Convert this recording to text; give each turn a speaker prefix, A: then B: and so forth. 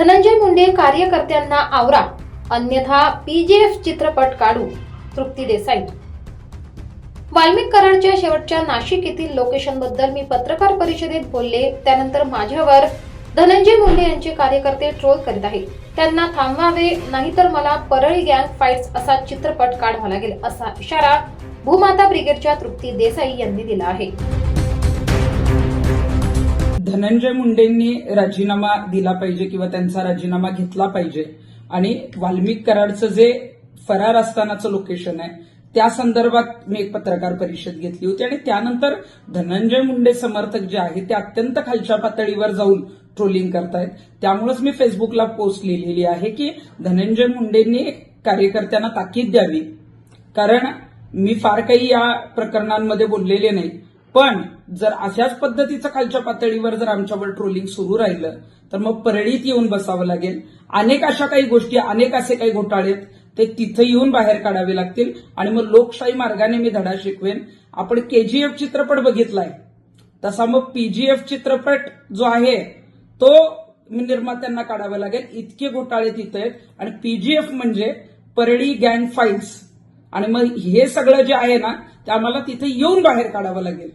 A: धनंजय मुंडे कार्यकर्त्यांना आवरा अन्यथा पीजीएफ चित्रपट काढू तृप्ती देसाई. वाल्मिक कराडच्या शेवटच्या नाशिक येथील लोकेशनबद्दल मी पत्रकार परिषदेत बोलले त्यानंतर माझ्यावर धनंजय मुंडे यांचे कार्यकर्ते ट्रोल करीत आहेत. त्यांना थांबवावे नाहीतर मला परळी गँग फाईट्स असा चित्रपट काढावा लागेल असा इशारा भूमाता ब्रिगेडच्या तृप्ती देसाई यांनी दिला आहे.
B: धनंजय मुंडेंनी राजीनामा दिला पाहिजे किंवा त्यांचा राजीनामा घेतला पाहिजे. आणि वाल्मिक कराडचं जे फरार असतानाचं लोकेशन आहे त्या संदर्भात मी एक पत्रकार परिषद घेतली होती आणि त्यानंतर धनंजय मुंडे समर्थक जे आहेत ते अत्यंत खालच्या पातळीवर जाऊन ट्रोलिंग करतायत. त्यामुळेच मी फेसबुकला पोस्ट लिहिलेली आहे की धनंजय मुंडेंनी कार्यकर्त्यांना ताकीद द्यावी. कारण मी फार काही या प्रकरणांमध्ये बोललेले नाही. पण जर अशाच पद्धतीचं खालच्या पातळीवर जर आमच्यावर ट्रोलिंग सुरू राहिलं तर मग परळीत येऊन बसावं लागेल. अनेक अशा काही गोष्टी अनेक असे काही घोटाळे आहेत, ते तिथं येऊन बाहेर काढावे लागतील. आणि मग लोकशाही मार्गाने मी धडा शिकवेन. आपण केजीएफ चित्रपट बघितलाय. तसा मग पीजीएफ चित्रपट जो आहे तो निर्मात्यांना काढावा लागेल. इतके घोटाळे तिथे आहेत. आणि पीजीएफ म्हणजे परळी गँग फाईल्स. आणि मग हे सगळं जे आहे ना आम्हाला तिथे येऊन बाहेर काढावं लागेल.